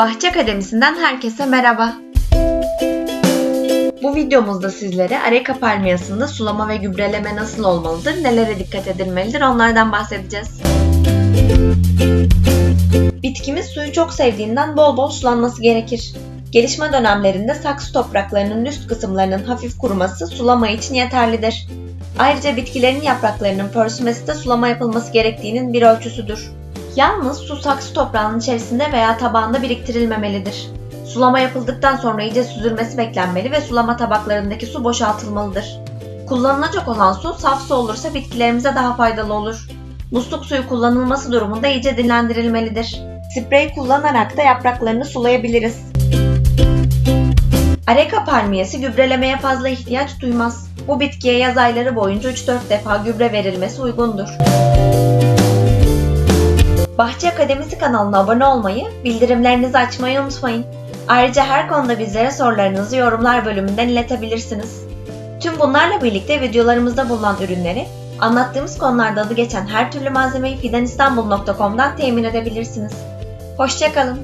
Bahçe Akademisi'nden herkese merhaba. Bu videomuzda sizlere areka palmiyasında sulama ve gübreleme nasıl olmalıdır, nelere dikkat edilmelidir onlardan bahsedeceğiz. Bitkimiz suyu çok sevdiğinden bol bol sulanması gerekir. Gelişme dönemlerinde saksı topraklarının üst kısımlarının hafif kuruması sulama için yeterlidir. Ayrıca bitkilerin yapraklarının pörsümesi de sulama yapılması gerektiğinin bir ölçüsüdür. Yalnız su saksı toprağının içerisinde veya tabağında biriktirilmemelidir. Sulama yapıldıktan sonra iyice süzülmesi beklenmeli ve sulama tabaklarındaki su boşaltılmalıdır. Kullanılacak olan su saf su olursa bitkilerimize daha faydalı olur. Musluk suyu kullanılması durumunda iyice dinlendirilmelidir. Sprey kullanarak da yapraklarını sulayabiliriz. Areka palmiyesi gübrelemeye fazla ihtiyaç duymaz. Bu bitkiye yaz ayları boyunca 3-4 defa gübre verilmesi uygundur. Bahçe Akademisi kanalına abone olmayı, bildirimlerinizi açmayı unutmayın. Ayrıca her konuda bizlere sorularınızı yorumlar bölümünden iletebilirsiniz. Tüm bunlarla birlikte videolarımızda bulunan ürünleri, anlattığımız konularda adı geçen her türlü malzemeyi fidanistanbul.com'dan temin edebilirsiniz. Hoşçakalın.